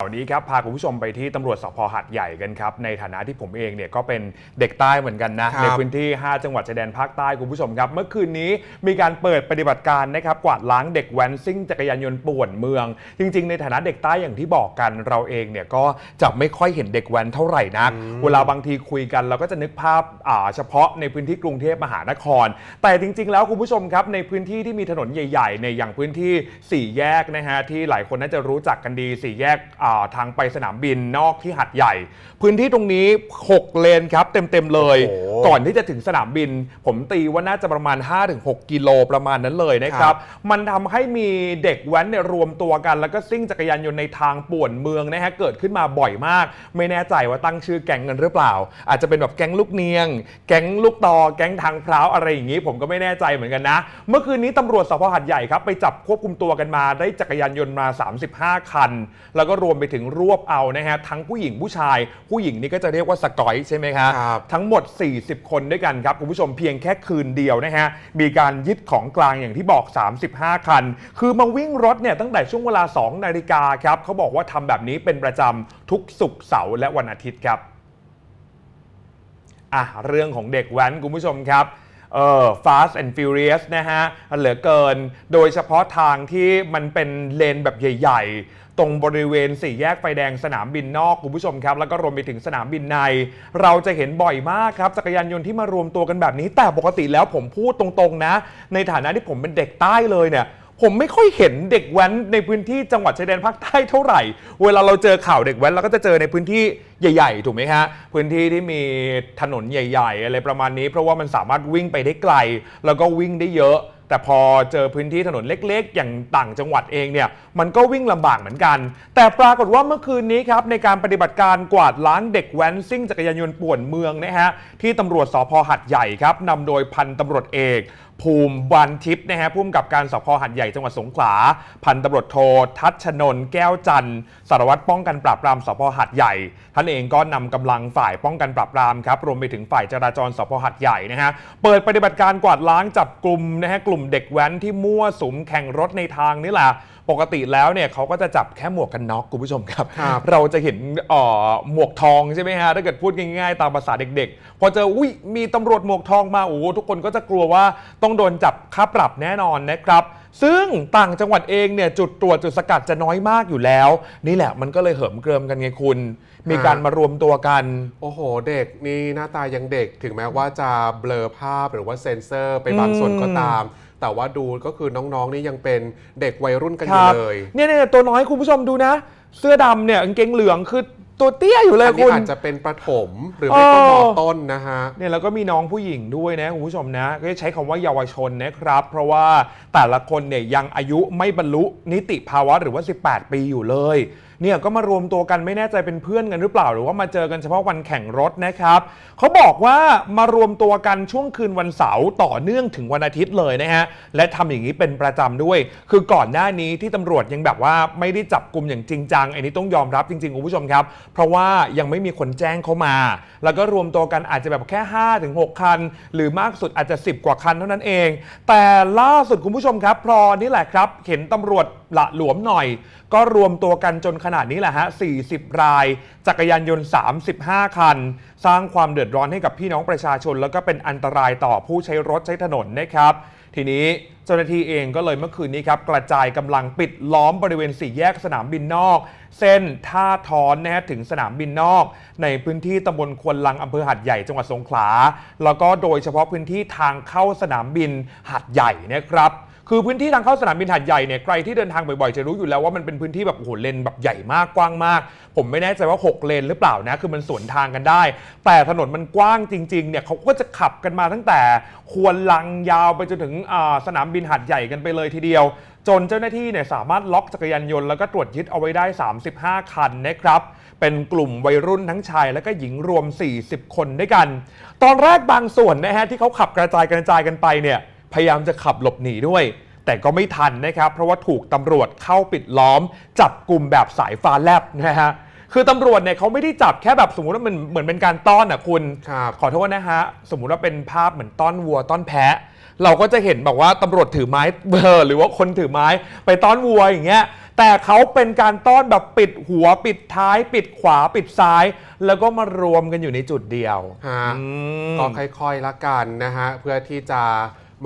ข่าวนี้ครับพาคุณผู้ชมไปที่ตำรวจสพหัดใหญ่กันครับในฐานะที่ผมเองเนี่ยก็เป็นเด็กใต้เหมือนกันนะครับในพื้นที่ 5 จังหวัดชายแดนภาคใต้คุณผู้ชมครับเมื่อคืนนี้มีการเปิดปฏิบัติการนะครับกวาดล้างเด็กแว้นซิ่งจักรยานยนต์ป่วนเมือง จริง ๆ ในฐานะเด็กใต้อย่างที่บอกกันเราเองเนี่ยก็จะไม่ค่อยเห็นเด็กแว้นเท่าไหร่นักเวลาบางทีคุยกันเราก็จะนึกภาพอ่าเฉพาะในพื้นที่กรุงเทพมหานคร แต่จริง ๆ แล้วคุณผู้ชมครับในพื้นที่ที่มีถนนใหญ่ๆในอย่างพื้นที่สี่แยกนะฮะที่หลายคนน่าจะรู้จักกันดีสี่แยกอ่าทางไปสนามบินนอกที่หัดใหญ่ พื้นที่ตรงนี้ 6 เลนครับ เต็ม ๆ เลย โอ้โห ก่อนที่จะถึงสนามบิน ผมตีว่าน่าจะประมาณ 5-6 กิโลประมาณนั้นเลยนะคครัรับบมันทำให้มีเด็กแว้นเนี่ยรวมตัวกัน แล้วก็ซิ่งจักรยานยนต์ในทางป่วนเมืองนะฮะเกิดขึ้นมาบ่อยมาก ไม่แน่ใจว่าตั้งชื่อแก๊งกันหรือเปล่า อาจจะเป็นแบบแก๊งลูกเนียง แก๊งลูกตอแก๊งทางพร้าวอะไรอย่างนี้ ผมก็ไม่แน่ใจเหมือนกันนะ เมื่อคืนนี้ตำรวจสพหัดใหญ่ครับไปจับควบคุมตัวกันมาได้จักรยานยนต์มา 35 คัน แล้วก็รวมไปถึงรวบเอานะฮะทั้งผู้หญิงผู้ชาย ผู้หญิงนี่ก็จะเรียกว่าสกอยใช่ไหมครับครับทั้งหมด40คนด้วยกันครับคุณผู้ชมเพียงแค่คืนเดียวนะฮะมีการยึดของกลางอย่างที่บอก 35 คัน คือมาวิ่งรถเนี่ยตั้งแต่ช่วงเวลา 2 นาฬิกาครับเขาบอกว่าทำแบบนี้เป็นประจำทุกศุกร์เสาร์และวันอาทิตย์ครับอะเรื่องของเด็กแว้นคุณผู้ชมครับ เออ Fast and Furious นะฮะเหลือเกิน โดยเฉพาะทางที่มันเป็นเลนแบบใหญ่ ๆ ตรงบริเวณสี่แยกไฟแดงสนามบินนอกคุณผู้ชมครับ แล้วก็รวมไปถึงสนามบินใน เราจะเห็นบ่อยมากครับ จักรยานยนต์ที่มารวมตัวกันแบบนี้ แต่ปกติแล้วผมพูดตรงๆนะ ในฐานะที่ผมเป็นเด็กใต้เลยเนี่ย ผมไม่ค่อยเห็นเด็กแว้นในพื้นที่จังหวัดชายแดนภาคใต้เท่าไหร่ เวลาเราเจอข่าวเด็กแว้นเราก็จะเจอในพื้นที่ใหญ่ๆ ถูกไหมฮะ พื้นที่ที่มีถนนใหญ่ ๆ อะไรประมาณนี้ เพราะว่ามันสามารถวิ่งไปได้ไกล แล้วก็วิ่งได้เยอะ แต่พอเจอพื้นที่ถนนเล็ก ๆ อย่างต่างจังหวัดเองเนี่ยมันก็วิ่งลำบากเหมือนกัน แต่ปรากฏว่าเมื่อคืนนี้ครับในการปฏิบัติการกวาดล้างเด็กแว้นซิ่งจักรยานยนต์ป่วนเมืองนะฮะที่ตำรวจสพหัดใหญ่ครับนำโดยพันตำรวจเอก ภูมิวันทิพย์นะฮะผู้กกับการสพหัดใหญ่จังหวัดสงขลา พันตำรวจโททัชนน์แก้วจันทร์สารวัตรป้องกันปราบปรามสพหัดใหญ่ ท่านเองก็นำกำลังฝ่ายป้องกันปราบปรามครับรวมไปถึงฝ่ายจราจรสพหัดใหญ่นะฮะเปิดปฏิบัติการกวาดล้างจับกลุ่มนะฮะกลุ่มเด็กแว้นที่มั่วสุมแข่งรถในทางนี่แหละ ปกติแล้วเนี่ยเขาก็จะจับแค่หมวกกันน็อกคุณผู้ชมครับ ครับเราจะเห็นเอ่อหมวกทองใช่ไหมฮะถ้าเกิดพูดง่ายๆ ตามภาษาเด็กๆ พอเจออุ้ยมีตำรวจหมวกทองมาโอ้โหทุกคนก็จะกลัวว่าต้องโดนจับค่าปรับแน่นอนนะครับ ซึ่งต่างจังหวัดเองเนี่ยจุดตรวจจุดสกัดจะน้อยมากอยู่แล้ว นี่แหละมันก็เลยเหิมเกริมกันไงคุณ มีการมารวมตัวกัน โอ้โห เด็กนี่หน้าตายังเด็กถึงแม้ว่าจะเบลอภาพหรือว่าเซ็นเซอร์ไปบางส่วนก็ตาม แต่ว่าดูก็คือน้องๆนี่ยังเป็นเด็กวัยรุ่นกันอคยู่รับเลย เนี่ยเนี่ยตัวน้อยคุณผู้ชมดูนะ เสื้อดำเนี่ยกางเกงเหลืองคือตัวเตี้ยอยู่เลยอันนี้คุณ อาจจะเป็นประถมหรือไม่ก็เออมต้นนะฮะ เนี่ยแล้วก็มีน้องผู้หญิงด้วยนะคุณผู้ชมนะ ก็ใช้คำว่าเยาวชนนะครับ เพราะว่าแต่ละคนเนี่ยยังอายุไม่บรรลุนิติภาวะหรือว่า 18 ปีอยู่เลย เนี่ยก็มารวมตัวกันไม่แน่ใจเป็นเพื่อนกันหรือเปล่า หรือว่ามาเจอกันเฉพาะวันแข่งรถนะครับเขาบอกว่ามารวมตัวกันช่วงคืนวันเสาร์ต่อเนื่องถึงวันอาทิตย์เลยนะฮะและทำอย่างนี้เป็นประจำด้วย คือก่อนหน้านี้ที่ตำรวจยังแบบว่าไม่ได้จับกลุ่มอย่างจริงจังอันนี้ต้องยอมรับจริงๆคุณผู้ชมครับ เพราะว่ายังไม่มีคนแจ้งเข้ามา แล้วก็รวมตัวกันอาจจะแบบแค่5ถึง6คัน หรือมากสุดอาจจะ 10 กว่าคันเท่านั้นเอง แต่ล่าสุดคุณผู้ชมครับพอนี่แหละครับ เห็นตำรวจละหลวมหน่อย ก็รวมตัวกันจนขนาดนี้แหละฮะ 40 ราย จักรยานยนต์ 35 คัน สร้างความเดือดร้อนให้กับพี่น้องประชาชน แล้วก็เป็นอันตรายต่อผู้ใช้รถใช้ถนนนะครับ ทีนี้เจ้าหน้าที่เองก็เลยเมื่อคืนนี้ครับกระจายกำลังปิดล้อมบริเวณสี่แยกสนามบินนอก เส้นท่าทอนนะฮะถึงสนามบินนอก ในพื้นที่ตำบลควนลังอำเภอหัดใหญ่จังหวัดสงขลาแล้วก็โดยเฉพาะพื้นที่ทางเข้าสนามบินหัดใหญ่นะครับ คือพื้นที่ทางเข้าสนามบินหัดใหญ่เนี่ยใครที่เดินทางบ่อยๆจะรู้อยู่แล้วว่ามันเป็นพื้นที่แบบโอ้โหเลนแบบใหญ่มากกว้างมาก ผมไม่แน่ใจว่า 6 เลนหรือเปล่านะ คือมันสวนทางกันได้ แต่ถนนมันกว้างจริงๆเนี่ยเขาก็จะขับกันมาตั้งแต่ควรลังยาวไปจนถึงสนามบินหัดใหญ่กันไปเลยทีเดียว จนเจ้าหน้าที่เนี่ยสามารถล็อกจักรยานยนต์แล้วก็ตรวจยึดเอาไว้ได้ 35 คันนะครับเป็นกลุ่มวัยรุ่นทั้งชายและก็หญิงรวม 40 คนด้วยกัน ตอนแรกบางส่วนนะฮะที่เขาขับกระจายกระจายกันไปเนี่ย พยายามจะขับหลบหนีด้วย แต่ก็ไม่ทันนะครับ เพราะว่าถูกตำรวจเข้าปิดล้อม จับกลุ่มแบบสายฟ้าแลบนะฮะคือตำรวจเนี่ยเขาไม่ได้จับแค่แบบสมมุติว่ามันเหมือนเป็นการต้อนอะคุณครับขอโทษนะฮะสมมุติว่าเป็นภาพเหมือนต้อนวัวต้อนแพะ เราก็จะเห็นแบบว่าตำรวจถือไม้เบอร์หรือว่าคนถือไม้ไปต้อนวัวอย่างเงี้ยแต่เขาเป็นการต้อนแบบปิดหัวปิดท้าย ปิดขวาปิดซ้าย แล้วก็มารวมกันอยู่ในจุดเดียวฮะอืมก็ค่อยๆละกันนะฮะเพื่อที่จะ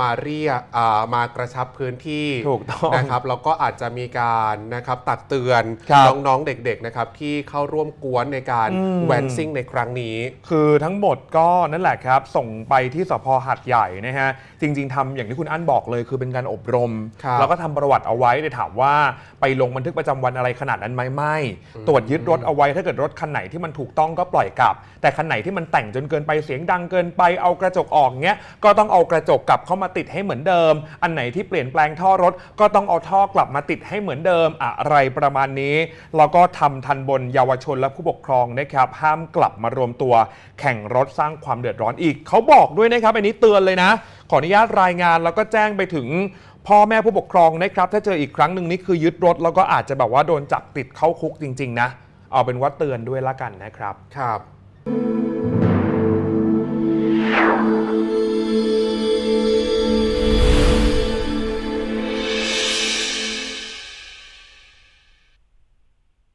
มาเรียกอ่ามากระชับพื้นที่ถูกต้องนะครับแล้วก็อาจจะมีการนะครับตักเตือนครับน้องๆเด็กๆนะครับที่เข้าร่วมกวนในการอืม แวนซิ่งในครั้งนี้ คือทั้งหมดก็นั่นแหละครับ ส่งไปที่สพหัดใหญ่นะฮะ จริง ๆทำอย่างที่คุณอั้นบอกเลย คือเป็นการอบรม ครับแล้วก็ทำประวัติเอาไว้แต่ถามว่าไปลงบันทึกประจำวันอะไรขนาดนั้นไหมไม่ ตรวจยึดรถเอาไว้ถ้าเกิดรถคันไหนที่มันถูกต้องก็ปล่อยกลับ แต่คันไหนที่มันแต่งจนเกินไปเสียงดังเกินไปเอากระจกออกเงี้ยก็ต้องเอากระจกกลับเข้ามามาติดให้เหมือนเดิม อันไหนที่เปลี่ยนแปลงท่อรถ ก็ต้องเอาท่อกลับมาติดให้เหมือนเดิมอะไรประมาณนี้แล้วก็ทำทันบนเยาวชนและผู้ปกครองนะครับห้ามกลับมารวมตัว แข่งรถสร้างความเดือดร้อนอีก เขาบอกด้วยนะครับอันนี้เตือนเลยนะ ขออนุญาตรายงานแล้วก็แจ้งไปถึงพ่อแม่ผู้ปกครองนะครับ ถ้าเจออีกครั้งหนึ่งนี่คือยึดรถ แล้วก็อาจจะแบบว่าโดนจับติดเข้าคุกจริง ๆ นะ เอาเป็นว่าเตือนด้วยละกันนะครับ ครับ